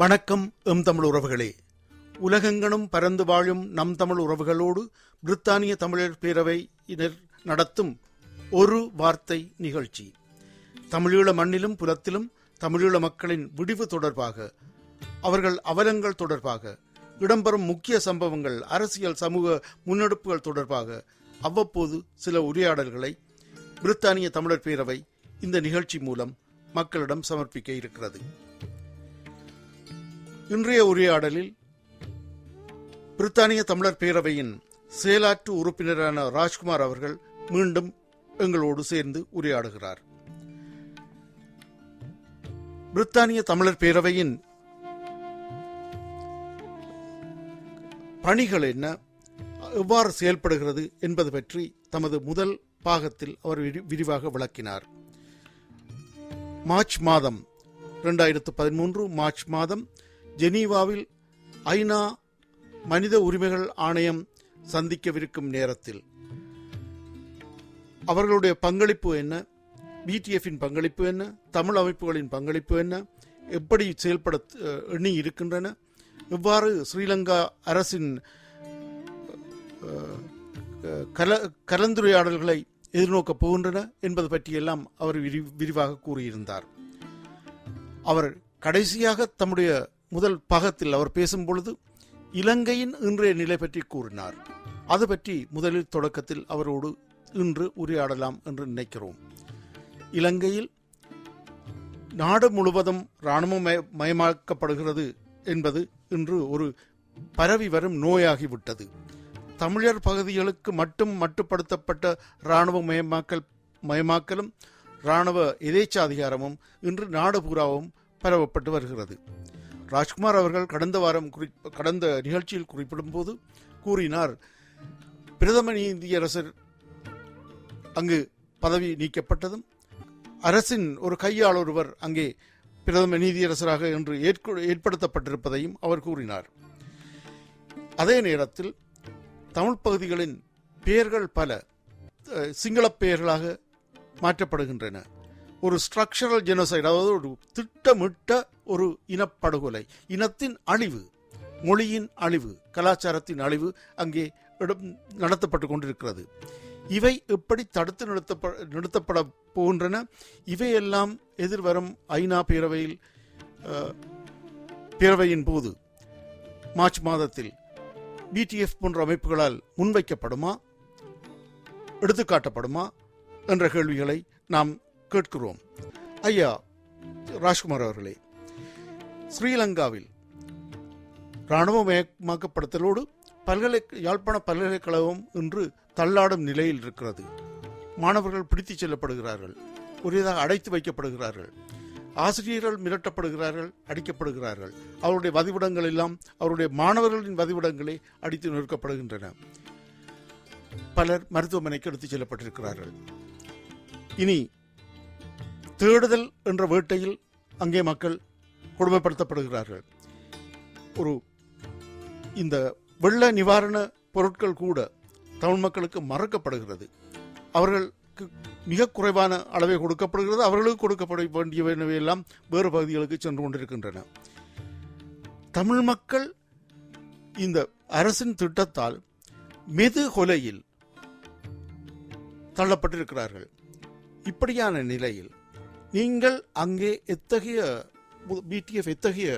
வணக்கம் எம் தமிழ் உறவுகளே. உலகெங்கனும் பரந்து வாழும் நம் தமிழ் உறவுகளோடு பிரித்தானிய தமிழர் பேரவையினர் நடத்தும் ஒரு வார்த்தை நிகழ்ச்சி. தமிழீழ மண்ணிலும் புலத்திலும் தமிழீழ மக்களின் விடிவு தொடர்பாக அவர்கள் அவலங்கள் தொடர்பாக இடம்பெறும் முக்கிய சம்பவங்கள் அரசியல் சமூக முன்னெடுப்புகள் தொடர்பாக அவ்வப்போது சில உரையாடல்களை பிரித்தானிய தமிழர் பேரவை இந்த நிகழ்ச்சி மூலம் மக்களிடம் சமர்ப்பிக்க இருக்கிறது. இன்றைய உரையாடலில் பிரித்தானிய தமிழர் பேரவையின் செயலாற்று உறுப்பினரான ராஜ்குமார் அவர்கள் மீண்டும் எங்களோடு சேர்ந்து உரையாடுகிறார். பிரித்தானிய தமிழர் பேரவையின் பணிகள் என்ன? எவ்வாறு செயல்படுகிறது என்பது பற்றி தமது முதல் பாகத்தில் அவர் விரி- விரிவாக விளக்கினார். மார்ச் மாதம் இரண்டாயிரத்து பதிமூன்று மார்ச் மாதம் ஜெனீவாவில் ஐநா மனித உரிமைகள் ஆணையம் சந்திக்கவிருக்கும் நேரத்தில். அவர்களுடைய பங்களிப்பு என்ன? பிடிஎஃபின் பங்களிப்பு என்ன? தமிழ் அமைப்புகளின் பங்களிப்பு என்ன? எப்படி செயல்பட எண்ணி இருக்கின்றன? எவ்வாறு ஸ்ரீலங்கா அரசின் கல கலந்துரையாடல்களை எதிர்நோக்கப் போகின்றன என்பது பற்றியெல்லாம் அவர் விரி விரிவாக கூறியிருந்தார். அவர் கடைசியாக தம்முடைய முதல் பாகத்தில் அவர் பேசும் பொழுது இலங்கையின் இன்றைய நிலை பற்றி கூறினார். அது பற்றி முதலில் தொடக்கத்தில் அவரோடு இன்று உரையாடலாம் என்று நினைக்கிறோம். இலங்கையில் நாடு முழுவதும் இராணுவ மயமாக்கப்படுகிறது என்பது இன்று ஒரு பரவி வரும் நோயாகிவிட்டது. தமிழர் பகுதிகளுக்கு மட்டும் மட்டுப்படுத்தப்பட்ட இராணுவ மயமாக்கல் மயமாக்கலும் இராணுவ எதேச்சாதிகாரமும் இன்று நாடு பூராவும் பரவப்பட்டு வருகிறது. ராஜ்குமார் அவர்கள் கடந்த வாரம் குறி கடந்த நிகழ்ச்சியில் குறிப்பிடும்போது கூறினார் பிரதம நீதியரசர் அங்கு பதவி நீக்கப்பட்டதும் அரசின் ஒரு கையாள் ஒருவர் அங்கே பிரதம நீதியரசராக என்று ஏற்படுத்தப்பட்டிருப்பதையும் அவர் கூறினார். அதே நேரத்தில் தமிழ் பகுதிகளின் பெயர்கள் பல சிங்களப் பெயர்களாக மாற்றப்படுகின்றன. ஒரு ஸ்ட்ரக்சரல் ஜெனோசைட் அதாவது ஒரு திட்டமிட்ட ஒரு இனப்படுகொலை இனத்தின் அழிவு மொழியின் அழிவு கலாச்சாரத்தின் அழிவு அங்கே நடத்தப்பட்டு கொண்டிருக்கிறது. இவை எப்படி தடுத்து நிறுத்தப்ப நிறுத்தப்பட போகின்றன? இவையெல்லாம் எதிர்வரும் ஐநா பேரவையில் பேரவையின் போது மார்ச் மாதத்தில் பிடிஎஃப் போன்ற அமைப்புகளால் முன்வைக்கப்படுமா? எடுத்துக்காட்டப்படுமா? என்ற கேள்விகளை நாம் கேட்கிறோம். ஐயா ராஜ்குமார் அவர்களே ஸ்ரீலங்காவில் இராணுவமயமாக்கப்படுத்தலோடு பல்கலை யாழ்ப்பாண பல்கலைக்கழகம் இன்று தள்ளாடும் நிலையில் இருக்கிறது. மாணவர்கள் பிடித்துச் செல்லப்படுகிறார்கள் ஒரேதாக அடைத்து வைக்கப்படுகிறார்கள் ஆசிரியர்கள் மிரட்டப்படுகிறார்கள் அடிக்கப்படுகிறார்கள். அவருடைய வதிவிடங்கள் எல்லாம் அவருடைய மாணவர்களின் வதிவிடங்களே அடித்து நிறுக்கப்படுகின்றன. பலர் மருத்துவமனைக்கு எடுத்துச் செல்லப்பட்டிருக்கிறார்கள். இனி தேடுதல் என்ற வேட்டையில் அங்கே மக்கள் கொடுமைப்படுத்தப்படுகிறார்கள். ஒரு இந்த வெள்ள நிவாரண பொருட்கள் கூட தமிழ் மக்களுக்கு மறக்கப்படுகிறது. அவர்களுக்கு மிக குறைவான அளவை கொடுக்கப்படுகிறது. அவர்களுக்கு கொடுக்கப்பட வேண்டியவையெல்லாம் வேறு பகுதிகளுக்கு சென்று கொண்டிருக்கின்றன. தமிழ் மக்கள் இந்த அரசின் திட்டத்தால் மெது கொலையில் தள்ளப்பட்டிருக்கிறார்கள். இப்படியான நிலையில் நீங்கள் அங்கே எத்தகைய பிடிஎஃப் எத்தகைய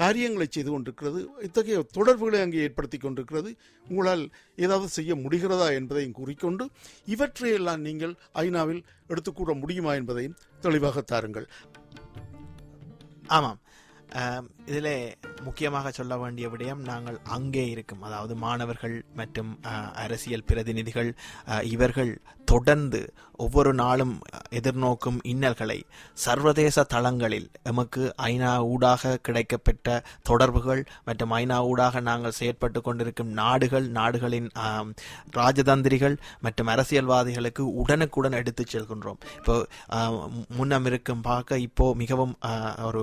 காரியங்களை செய்து கொண்டிருக்கிறது? இத்தகைய தொடர்புகளை அங்கே ஏற்படுத்தி கொண்டிருக்கிறது? உங்களால் ஏதாவது செய்ய முடிகிறதா என்பதையும் கூறிக்கொண்டு இவற்றையெல்லாம் நீங்கள் ஐநாவில் எடுத்துக்கூட முடியுமா என்பதையும் தெளிவாக தாருங்கள். ஆமாம். இதில் முக்கியமாக சொல்ல வேண்டிய விடயம் நாங்கள் அங்கே இருக்கும். அதாவது மாணவர்கள் மற்றும் அரசியல் பிரதிநிதிகள் இவர்கள் தொடர்ந்து ஒவ்வொரு நாளும் எதிர்நோக்கும் இன்னல்களை சர்வதேச தளங்களில் எமக்கு ஐநா ஊடாக கிடைக்கப்பெற்ற தொடர்புகள் மற்றும் ஐநா ஊடாக நாங்கள் செயற்பட்டு கொண்டிருக்கும் நாடுகள் நாடுகளின் ராஜதந்திரிகள் மற்றும் அரசியல்வாதிகளுக்கு உடனுக்குடன் எடுத்து செல்கின்றோம். இப்போ முன்னம் இருக்கும் பார்க்க இப்போ மிகவும் ஒரு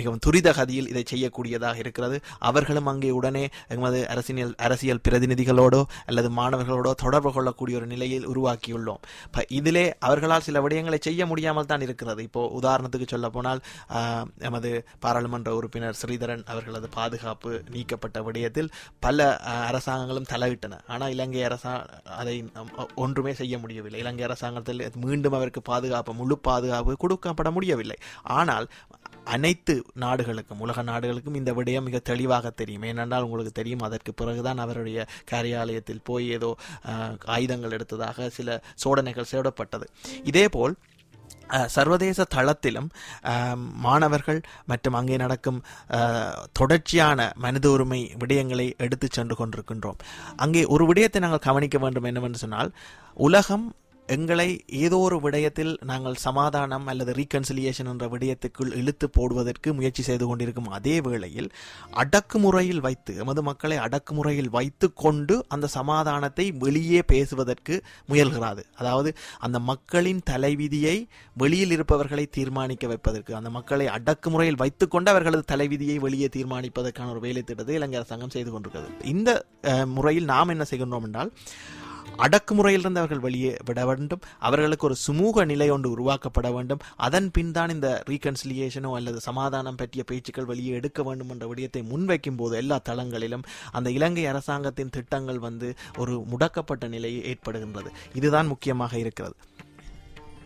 மிகவும் துரித கதியில் இதை செய்யக்கூடியதாக இருக்கிறது. அவர்களும் அங்கே உடனே எமது அரசியல் அரசியல் பிரதிநிதிகளோடோ அல்லது மாணவர்களோடோ தொடர்பு கொள்ளக்கூடிய ஒரு நிலையில் உருவாக்கியுள்ளோம். இப்போ இதிலே அவர்களால் சில விடயங்களை செய்ய முடியாமல் தான் இருக்கிறது. இப்போ உதாரணத்துக்கு சொல்ல போனால் நமது பாராளுமன்ற உறுப்பினர் ஸ்ரீதரன் அவர்களது பாதுகாப்பு நீக்கப்பட்ட விடயத்தில் பல அரசாங்கங்களும் தலையிட்டன. ஆனால் இலங்கை அரசா அதை ஒன்றுமே செய்ய முடியவில்லை. இலங்கை அரசாங்கத்தில் மீண்டும் அவருக்கு பாதுகாப்பு முழு பாதுகாப்பு கொடுக்கப்பட முடியவில்லை. ஆனால் அனைத்து நாடுகளுக்கும் உலக நாடுகளுக்கும் இந்த விடயம் மிக தெளிவாக தெரியும். ஏனென்றால் உங்களுக்கு தெரியும் அதற்கு பிறகுதான் அவருடைய காரியாலயத்தில் போய் ஏதோ ஆயுதங்கள் எடுத்ததாக சில சோதனைகள் செய்யப்பட்டது. இதேபோல் சர்வதேச தளத்திலும் மாணவர்கள் மற்றும் அங்கே நடக்கும் தொடர்ச்சியான மனித உரிமை விடயங்களை எடுத்துச் சென்று கொண்டிருக்கின்றோம். அங்கே ஒரு விடயத்தை நாங்கள் கவனிக்க வேண்டும் என்னவென்று சொன்னால் உலகம் எங்களை ஏதோ ஒரு விடயத்தில் நாங்கள் சமாதானம் அல்லது ரீகன்சிலியேஷன் என்ற விடயத்துக்குள் இழுத்து போடுவதற்கு முயற்சி செய்து கொண்டிருக்கும் அதே வேளையில் அடக்குமுறையில் வைத்து எமது மக்களை அடக்குமுறையில் வைத்து கொண்டு அந்த சமாதானத்தை வெளியே பேசுவதற்கு முயல்கிறாது அதாவது அந்த மக்களின் தலைவிதியை வெளியில் இருப்பவர்களை தீர்மானிக்க வைப்பதற்கு அந்த மக்களை அடக்குமுறையில் வைத்துக்கொண்டு அவர்களது தலைவிதியை வெளியே தீர்மானிப்பதற்கான ஒரு வேலை திட்டத்தை இலங்கை அரசாங்கம் செய்து கொண்டிருக்கிறது. இந்த முறையில் நாம் என்ன செய்கின்றோம் என்றால் அடக்குமுறையிலிருந்து அவர்கள் வெளியே விட வேண்டும். அவர்களுக்கு ஒரு சுமூக நிலை ஒன்று உருவாக்கப்பட வேண்டும். அதன் பின் தான் இந்த ரீகன்சிலியேஷனோ அல்லது சமாதானம் பற்றிய பேச்சுக்கள் வெளியே எடுக்க வேண்டும் என்ற விடயத்தை முன்வைக்கும் போது எல்லா தளங்களிலும் அந்த இலங்கை அரசாங்கத்தின் திட்டங்கள் வந்து ஒரு முடக்கப்பட்ட நிலை ஏற்படுகின்றது. இதுதான் முக்கியமாக இருக்கிறது.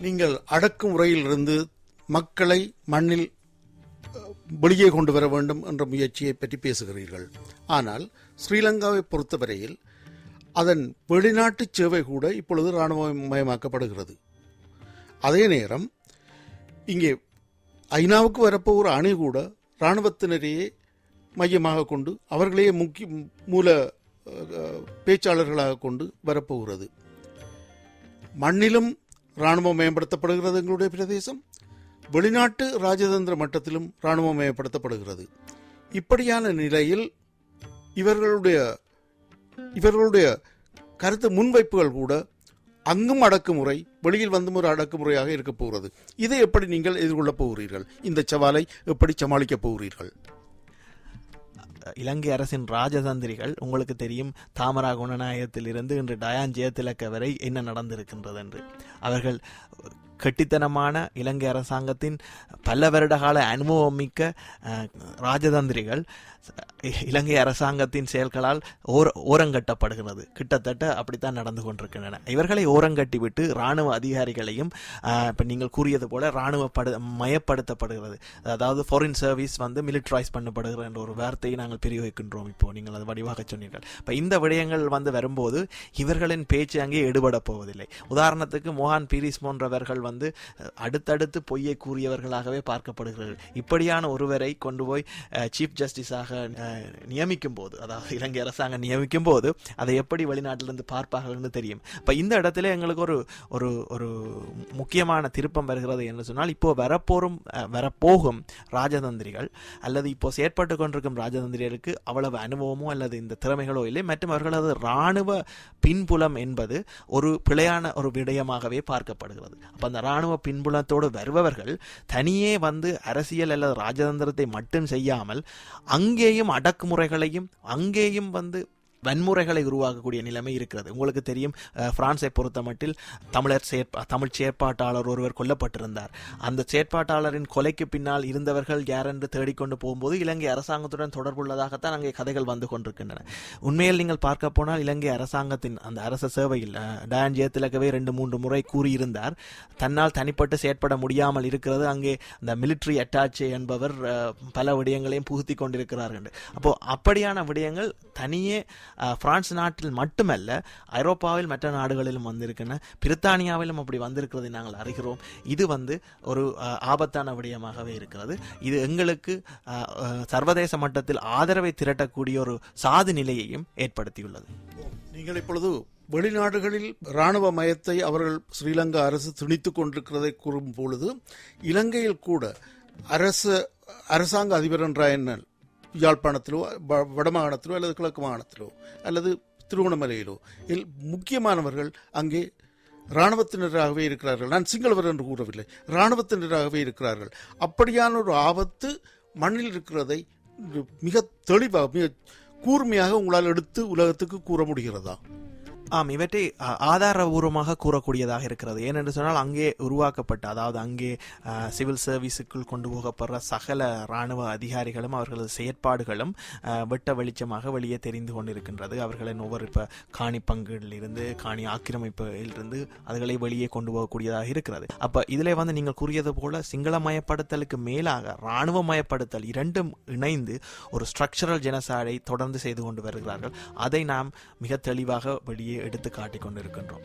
நீங்கள் அடக்குமுறையிலிருந்து மக்களை மண்ணில் வெளியே கொண்டு வர வேண்டும் என்ற முயற்சியை பற்றி பேசுகிறீர்கள். ஆனால் ஸ்ரீலங்காவை பொறுத்தவரையில் அதன் வெளிநாட்டு சேவை கூட இப்பொழுது இராணுவமயமாக்கப்படுகிறது. அதே நேரம் இங்கே ஐநாவுக்கு வரப்போகிற அணி கூட இராணுவத்தினரையே மையமாக கொண்டு அவர்களையே முக்கிய மூல பேச்சாளர்களாக கொண்டு வரப்போகிறது. மண்ணிலும் இராணுவம் மேம்படுத்தப்படுகிறது எங்களுடைய பிரதேசம். வெளிநாட்டு ராஜதந்திர மட்டத்திலும் இராணுவம் மேம்படுத்தப்படுகிறது இப்படியான நிலையில் இவர்களுடைய இவர்களுடைய கருத்து முன்வைப்புகள் கூட அங்கும் அடக்குமுறை வெளியில் வந்தும் ஒரு அடக்குமுறையாக இருக்க போகிறது. இதை எப்படி நீங்கள் எதிர்கொள்ளப் போகிறீர்கள்? இந்த சவாலை எப்படி சமாளிக்கப் போகிறீர்கள்? இலங்கை அரசின் ராஜதந்திரிகள் உங்களுக்கு தெரியும் தாமரா குணநாயகத்திலிருந்து இன்று டயான் ஜெயதிலக்க வரை என்ன நடந்திருக்கின்றது என்று அவர்கள் கெட்டித்தனமான இலங்கை அரசாங்கத்தின் பல வருடகால அனுபவம் மிக்க ராஜதந்திரிகள் இலங்கை அரசாங்கத்தின் செயல்களால் ஓர ஓரங்கட்டப்படுகிறது. கிட்டத்தட்ட அப்படித்தான் நடந்து கொண்டிருக்கின்றன. இவர்களை ஓரங்கட்டிவிட்டு இராணுவ அதிகாரிகளையும் இப்போ நீங்கள் கூறியது போல இராணுவ படு மயப்படுத்தப்படுகிறது. அதாவது ஃபாரின் சர்வீஸ் வந்து மிலிட்ரைஸ் பண்ணப்படுகிற என்ற ஒரு வார்த்தையை நாங்கள் பிரயோகிக்கின்றோம் இப்போ. நீங்கள் அது வடிவாக சொன்னீர்கள். இப்போ இந்த விடயங்கள் வந்து வரும்போது இவர்களின் பேச்சு அங்கே எடுபட போவதில்லை. உதாரணத்துக்கு மோகன் பீரிஸ் போன்றவர்கள் வந்து அடுத்தடுத்து பொய்யை கூறியவர்களாகவே பார்க்கப்படுகிறார்கள். இப்படியான ஒருவரை கொண்டு போய் சீஃப் ஜஸ்டிஸாக நியமிக்கும் போது அதாவது இலங்கை அரசாங்கம் நியமிக்கும் போது அதை எப்படி வெளிநாட்டிலிருந்து பார்ப்பார்கள்னு தெரியும். இப்போ இந்த இடத்துல எங்களுக்கு ஒரு ஒரு ஒரு முக்கியமான திருப்பம் வருகிறது என்று சொன்னால் இப்போ வரப்போறும் வரப்போகும் ராஜதந்திரிகள் அல்லது இப்போ செயற்பட்டு கொண்டிருக்கும் ராஜதந்திரிகளுக்கு அவ்வளவு அனுபவமோ அல்லது இந்த திறமைகளோ இல்லை. மற்றும் அவர்களது இராணுவ பின்புலம் என்பது ஒரு பிழையான ஒரு விடயமாகவே பார்க்கப்படுகிறது. அப்போ அந்த இராணுவ பின்புலத்தோடு வருபவர்கள் தனியே வந்து அரசியல் அல்லது ராஜதந்திரத்தை மட்டும் செய்யாமல் அங்கேயும் அடக்குமுறைகளையும் அங்கேயும் வந்து வன்முறைகளை உருவாக்கக்கூடிய நிலைமை இருக்கிறது. உங்களுக்கு தெரியும் பிரான்ஸை பொறுத்த மட்டில் தமிழர் செயற்பா தமிழ் செயற்பாட்டாளர் ஒருவர் கொல்லப்பட்டிருந்தார். அந்த செயற்பாட்டாளரின் கொலைக்கு பின்னால் இருந்தவர்கள் யாரென்று தேடிக்கொண்டு போகும்போது இலங்கை அரசாங்கத்துடன் தொடர்புள்ளதாகத்தான் அங்கே கதைகள் வந்து கொண்டிருக்கின்றன. உண்மையில் நீங்கள் பார்க்க போனால் இலங்கை அரசாங்கத்தின் அந்த அரச சேவையில் டயன் டயான் ஜெயதிலகவே ரெண்டு மூன்று முறை கூறியிருந்தார். தன்னால் தனிப்பட்டு செயற்பட முடியாமல் இருக்கிறது. அங்கே அந்த மிலிட்ரி அட்டாச்சே என்பவர் பல விடயங்களையும் புகுத்தி கொண்டிருக்கிறார் என்று அப்போ அப்படியான விடயங்கள் தனியே பிரான்ஸ் நாட்டில் மட்டுமல்ல ஐரோப்பாவில் மற்ற நாடுகளிலும் வந்திருக்கின்றன. பிரித்தானியாவிலும் அப்படி வந்திருக்கிறதை நாங்கள் அறிகிறோம். இது வந்து ஒரு ஆபத்தான விடயமாகவே இருக்கிறது. இது எங்களுக்கு சர்வதேச மட்டத்தில் ஆதரவை திரட்டக்கூடிய ஒரு சாது நிலையையும் ஏற்படுத்தியுள்ளது. நீங்கள் இப்பொழுது வெளிநாடுகளில் இராணுவ மயத்தை அவர்கள் ஸ்ரீலங்கா அரசு திணித்துக் கொண்டிருக்கிறதை கூறும் பொழுது இலங்கையில் கூட அரசு அரசாங்க அதிபர் என்ற என்ன? யாழ்ப்பாணத்திலோ வ- வடமாகாணத்திலோ அல்லது கிழக்கு மாகாணத்திலோ அல்லது திருவண்ணாமலையிலோ. இல் முக்கியமானவர்கள் அங்கே இராணுவத்தினராகவே இருக்கிறார்கள். நான் சிங்களவர் என்று கூறவில்லை. இராணுவத்தினராகவே இருக்கிறார்கள். அப்படியான ஒரு ஆபத்து மண்ணில் இருக்கிறதை மிக தெளிவாக மிக கூர்மையாக உங்களால் எடுத்து உலகத்துக்கு கூற முடிகிறதா? ஆம் இவற்றை ஆதாரபூர்வமாக கூறக்கூடியதாக இருக்கிறது. ஏனென்று சொன்னால் அங்கே உருவாக்கப்பட்ட அதாவது அங்கே சிவில் சர்வீஸுக்குள் கொண்டு போகப்படுற சகல இராணுவ அதிகாரிகளும் அவர்களது செயற்பாடுகளும் வெட்ட வெளிச்சமாக வெளியே தெரிந்து கொண்டிருக்கின்றது. அவர்களின் ஒவ்வொரு இப்போ காணி பங்குகளிலிருந்து காணி ஆக்கிரமிப்பிலிருந்து அதுகளை வெளியே கொண்டு போகக்கூடியதாக இருக்கிறது. அப்போ இதில் வந்து நீங்கள் கூறியது போல சிங்களமயப்படுத்தலுக்கு மேலாக இராணுவமயப்படுத்தல் இரண்டும் இணைந்து ஒரு ஸ்ட்ரக்சரல் ஜெனசாடை தொடர்ந்து செய்து கொண்டு வருகிறார்கள். அதை நாம் மிக தெளிவாக வெளியே எடுத்து காட்டிக் கொண்டிருக்கின்றோம்.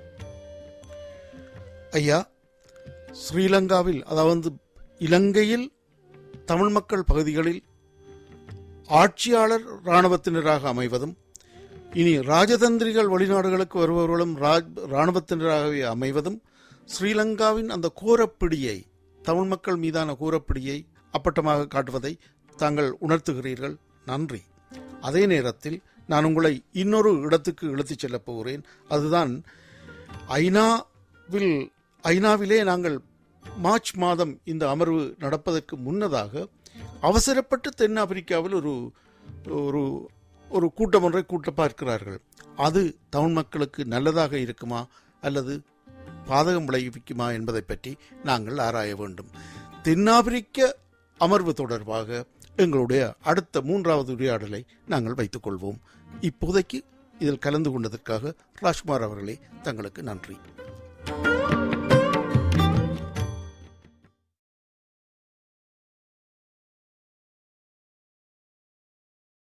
ஐயா ஸ்ரீலங்காவில் அதாவது இலங்கையில் தமிழ் மக்கள் பகுதிகளில் ஆட்சியாளர் இராணுவத்தினராக அமைவதும் இனி ராஜதந்திரிகள் வெளிநாடுகளுக்கு வருபவர்களும் இராணுவத்தினராகவே அமைவதும் ஸ்ரீலங்காவின் அந்த கூரப்பிடியை தமிழ் மக்கள் மீதான கூரப்பிடியை அப்பட்டமாக காட்டுவதை தாங்கள் உணர்த்துகிறீர்கள். நன்றி. அதே நேரத்தில் நான் உங்களை இன்னொரு இடத்துக்கு இழுத்துச் செல்லப் போகிறேன். அதுதான் ஐநாவில் ஐநாவிலே நாங்கள் மார்ச் மாதம் இந்த அமர்வு நடப்பதற்கு முன்னதாக அவசரப்பட்டு தென்னாப்பிரிக்காவில் ஒரு ஒரு ஒரு கூட்டம் ஒன்றை கூட்ட பார்க்கிறார்கள். அது தமிழ் மக்களுக்கு நல்லதாக இருக்குமா? அல்லது பாதகம் விளைவிக்குமா என்பதை பற்றி நாங்கள் ஆராய வேண்டும். தென்னாப்பிரிக்க அமர்வு தொடர்பாக எங்களுடைய அடுத்த மூன்றாவது உரையாடலை நாங்கள் வைத்துக் கொள்வோம் இப்போதைக்கு இதில் கலந்து கொண்டதற்காக ராஜ்குமார் அவர்களே தங்களுக்கு நன்றி.